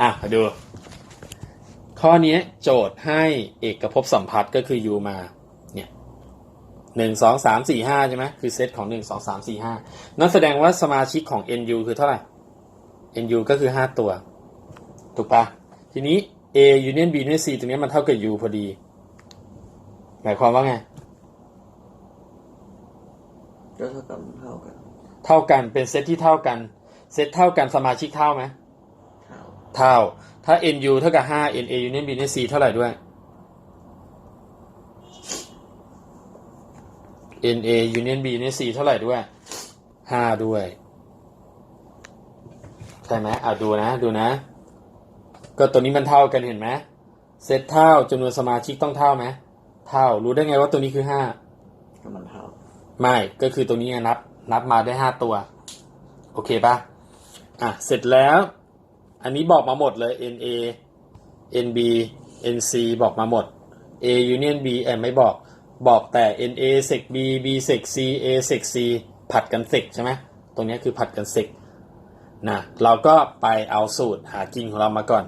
อะมาดู ข้อนี้โจทย์ให้เอกภพสัมพัทธ์ก็คือ u มาเนี่ยหนึ่งสองสามสี่ห้าใช่ไหมคือเซตของหนึ่งสองสามสี่ห้านั่นแสดงว่าสมาชิกของ nu คือเท่าไหร่ nu ก็คือห้าตัว ถูกปะทีนี้ a union b union c ตรงนี้มันเท่ากับ u พอดี หมายความว่าไงก็เท่ากับเท่ากัน เท่ากันเป็นเซตที่เท่ากัน เซตเท่ากันสมาชิกเท่าไหม เท่าเท่า ถ้า nu เท่ากับห้า na union b union c เท่าไหร่ด้วย na union b union c เท่าไหร่ด้วยห้าด้วย ใช่ไหมอะดูนะ ดูนะ ก็ตัวนี้มันเท่ากันเห็นไหมเซตเท่าจำนวนสมาชิกต้องเท่าไหมเท่า รู้ได้ไงว่าตัวนี้คือห้าก็มันเท่า ไม่ ก็คือตัวนี้ไงนับ นับมาได้ห้าตัว โอเคปะอะ เสร็จแล้ว อันนี้บอกมาหมดเลย NA NB NC บอกมาหมด A union B แอบไม่บอก บอกแต่ NA sec B B sec C A sec C ผัดกัน sec ใช่ไหมตรงนี้คือผัดกัน sec นะเราก็ไปเอาสูตรหากินของเรามาก่อน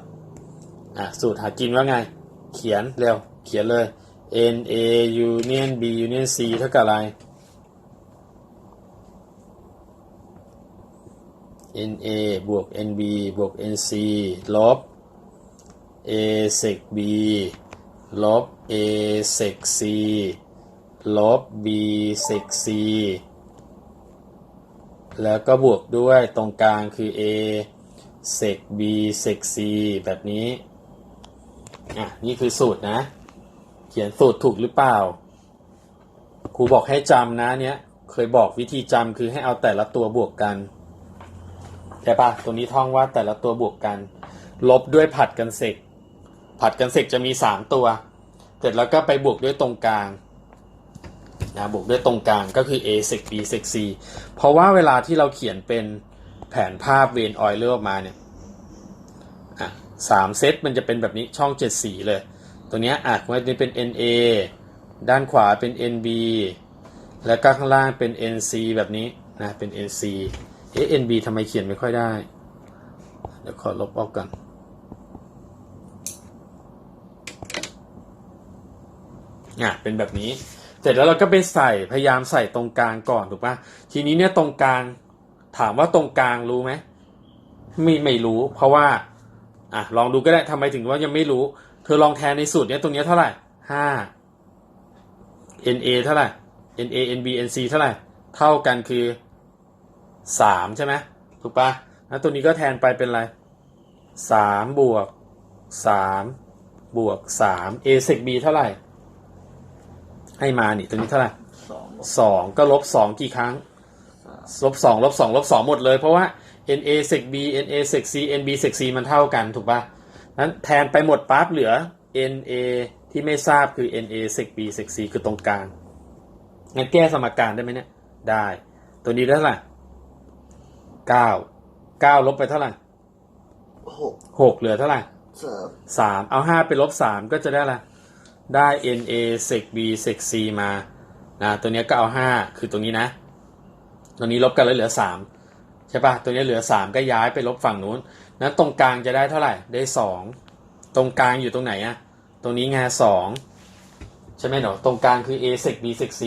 อะสูตรหากินว่าไง เขียนเร็ว เขียนเลย NA union B union C เท่ากับอะไร NA บวก NB บวก NC ลบ A sec B ลบ A sec C ลบ B sec C แล้วก็บวกด้วยตรงกลางคือ A sec B sec C แบบนี้ อะ นี่คือสูตรนะ เขียนสูตรถูกหรือเปล่า ครูบอกให้จำนะเนี้ย เคยบอกวิธีจำคือให้เอาแต่ละตัวบวกกัน ใช่ปะตรงนี้ท่องว่าแต่ละตัวบวกกัน ลบด้วยผัดกันเสกผัดกันเสกจะมีสามตัว เสร็จแล้วก็ไปบวกด้วยตรงกลางนะบวกด้วยตรงกลางก็คือ a เซก b เซก c เพราะว่าเวลาที่เราเขียนเป็นแผนภาพเวนออยเลอร์ออกมาเนี่ยสามเซตมันจะเป็นแบบนี้ช่องเจ็ดสีเลย ตัวเนี้ยอะมันจะเป็น na ด้านขวาเป็น nb แล้วก็ข้างล่างเป็น nc แบบนี้นะเป็น nc เอ๊ะ NB ทำไมเขียนไม่ค่อยได้ เดี๋ยวขอลบออกก่อนอะ เป็นแบบนี้ เสร็จแล้วเราก็ไปใส่พยายามใส่ตรงกลางก่อนถูกปะทีนี้เนี่ยตรงกลางถามว่าตรงกลางรู้ไหมไม่ไม่รู้ เพราะว่า อะลองดูก็ได้ทำไมถึงว่ายังไม่รู้ เธอลองแทนในสูตรเนี้ยตรงเนี้ยเท่าไหร่ห้า NA เท่าไหร่ NA NB NC เท่าไหร่ เท่ากันคือ สามใช่ไหมถูกปะแล้วตัวนี้ก็แทนไปเป็นอะไรสามบวกสามบวกสาม a sec b เท่าไหร่ ให้มานี่ตัวนี้เท่าไหร่สองบวกสองก็ลบสองกี่ครั้งสามลบสองลบสองลบสองหมดเลย เพราะว่า na sec b na sec c nb sec c มันเท่ากันถูกปะนั้นแทนไปหมดปั๊บเหลือ na ที่ไม่ทราบคือ na sec b sec c คือตรงกลางงั้นแก้สมการได้ไหมเนี่ย ได้ ตัวนี้ได้เท่าไหร่ เก้าเก้าลบไปเท่าไหร่หกหกเหลือเท่าไหร่สามสามเอาห้าไปลบสามก็จะได้อะไรได้ na sec b sec c มานะตัวเนี้ยก็เอาห้าคือตรงนี้นะตัวนี้ลบกันแล้วเหลือสามใช่ปะตัวนี้เหลือสามก็ย้ายไปลบฝั่งนู้นนั้นตรงกลางจะได้เท่าไหร่ได้สองตรงกลางอยู่ตรงไหนอะตรงนี้ไงสองใช่ไหมเนาะตรงกลางคือ a sec b sec c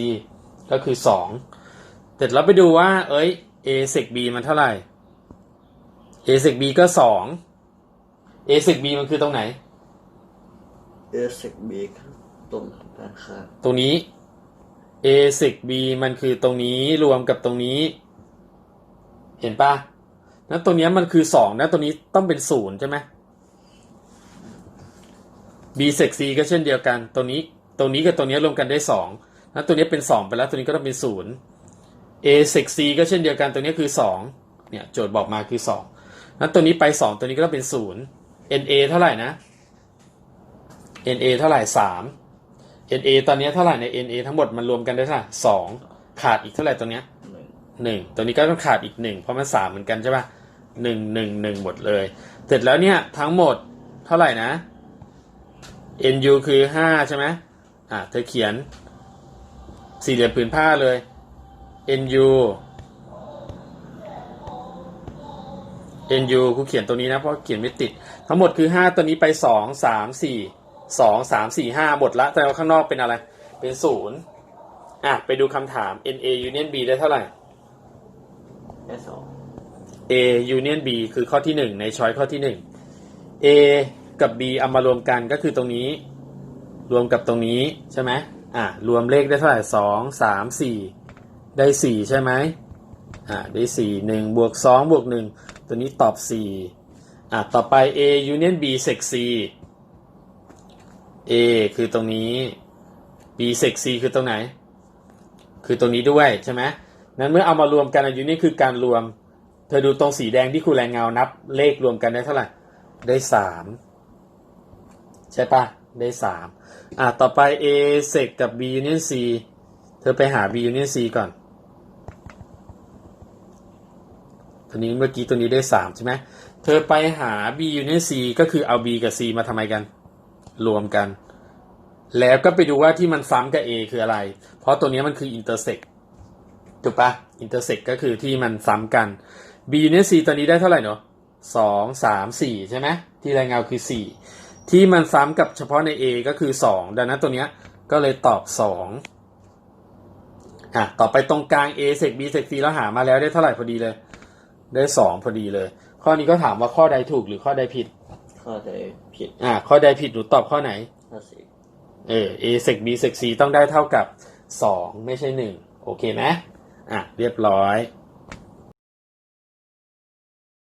ก็คือสองเสร็จแล้วไปดูว่า เอ้ย a sec b มันเท่าไหร่ a sec b ก็สอง a sec b มันคือตรงไหนเอเซกบีตรงด้านข้างตรงนี้ a sec b มันคือตรงนี้รวมกับตรงนี้ เห็นปะนั้นตัวเนี้ยมันคือสองนะตัวนี้ต้องเป็นศูนย์ใช่ไหม b sec c ก็เช่นเดียวกัน ตัวนี้ ตัวนี้กับตัวนี้รวมกันได้สองนั้นตัวนี้เป็นสองไปแล้ว ตัวนี้ก็ต้องเป็นศูนย์ a sec c ก็เช่นเดียวกันตัวนี้คือสองเนี่ยโจทย์บอกมาคือสองนั้นตัวนี้ไปสองตัวนี้ก็ต้องเป็นศูนย์ na เท่าไหร่นะ na เท่าไหร่สาม NA ตอนนี้เท่าไหร่ใน NA ทั้งหมดมันรวมกันได้เท่าไหร่สองขาดอีกเท่าไหร่ตัวเนี้ยหนึ่งตัวนี้ก็ต้องขาดอีกหนึ่งเพราะมันสามเหมือนกันใช่ป่ะหนึ่งหนึ่งหนึ่งหมดเลย เสร็จแล้วเนี่ยทั้งหมดเท่าไหร่นะ NU คือห้าใช่ไหมอะเธอเขียนสี่เหลี่ยมผืนผ้าเลย NU NU กูเขียนตัวนี้นะ เพราะเขียนไม่ติด ทั้งหมดคือห้าตัวนี้ไปสองสามสี่สองสามสี่ห้าหมดละแต่ว่าข้างนอกเป็นอะไร เป็นศูนย์อะ ไปดูคำถาม NA Union B ได้เท่าไหร่ได้สอง A Union B คือข้อที่หนึ่งในช้อยข้อที่หนึ่ง A กับ B เอามารวมกันก็คือตรงนี้ รวมกับตรงนี้ใช่ไหมอะ รวมเลขได้เท่าไหร่สองสามสี่ ได้สี่ใช่ไหมอะได้สี่หนึ่งบวกสองบวกหนึ่งตัวนี้ตอบสี่อะต่อไป A Union B sec C A คือตรงนี้ B sec C คือตรงไหน คือตรงนี้ด้วยใช่ไหมนั้นเมื่อเอามารวมกันอายุนี่คือการรวม เธอดูตรงสีแดงที่ครูแรงเงานับ เลขรวมกันได้เท่าไหร่ ได้สามใช่ปะได้สามอะต่อไป A sec กับ B union C เธอไปหา B union C ก่อน ตัวนี้เมื่อกี้ตัวนี้ได้สามใช่ไหมเธอไปหา B union C ก็คือเอา B กับ C มาทำไมกัน รวมกัน แล้วก็ไปดูว่าที่มันซ้ำกับ A คืออะไร เพราะตัวนี้มันคือ intersect ถูกปะ intersect ก็คือที่มันซ้ำกัน B union C ตัวนี้ได้เท่าไหร่เนาะสองสามสี่ใช่ไหมที่รายงานคือสี่ที่มันซ้ำกับเฉพาะใน A ก็คือสองดังนั้นตัวเนี้ยก็เลยตอบสองอะต่อไปตรงกลาง A sec B sec C แล้วหามาแล้วได้เท่าไหร่พอดีเลย ได้สองพอดีเลย ข้อนี้ก็ถามว่าข้อใดถูกหรือข้อใดผิด ข้อใดผิด อะข้อใดผิดหนูตอบข้อไหน ข้อสี่เออ A sec B sec C ต้องได้เท่ากับสองไม่ใช่หนึ่งโอเคไหมอะ เรียบร้อย